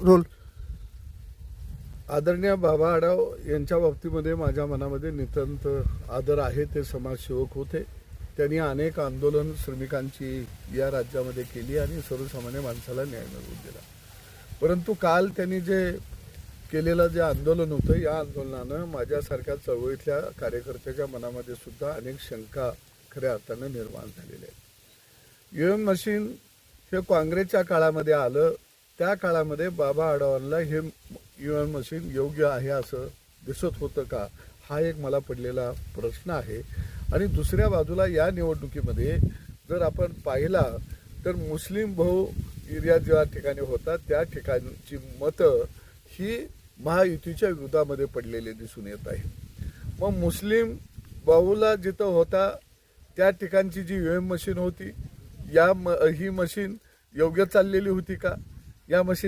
Role. आदरणीय बाबा आढाव यांच्या बाबतीमध्ये माझ्या मनामध्ये नितांत आदर आहे. ते समाजसेवक होते. त्यांनी अनेक आंदोलन श्रमिकांची या राज्यामध्ये केली आणि सर्वसामान्य माणसाला न्याय मिळवून दिला. परंतु काल त्यांनी जे केलेलं जे आंदोलन होतं या आंदोलनानं माझ्यासारख्या चळवळीतल्या कार्यकर्त्याच्या मनामध्ये सुद्धा अनेक शंका खऱ्या अर्थानं निर्माण झालेल्या आहेत. ईव्हीएम मशीन हे काँग्रेसच्या काळामध्ये आलं. त्या काळामध्ये बाबा आडवांना हे यू एन मशीन योग्य आहे असं दिसत होतं का? हा एक मला पडलेला प्रश्न आहे. आणि दुसऱ्या बाजूला या निवडणुकीमध्ये जर आपण पाहिला तर मुस्लिम भाऊ एरिया ज्या ठिकाणी होता त्या ठिकाणची मतं ही महायुतीच्या विरोधामध्ये पडलेले दिसून येत आहे. मग मुस्लिम बाहूला जिथं होता त्या ठिकाणची जी यू एम मशीन होती या म ही मशीन योग्य चाललेली होती का? या मशीन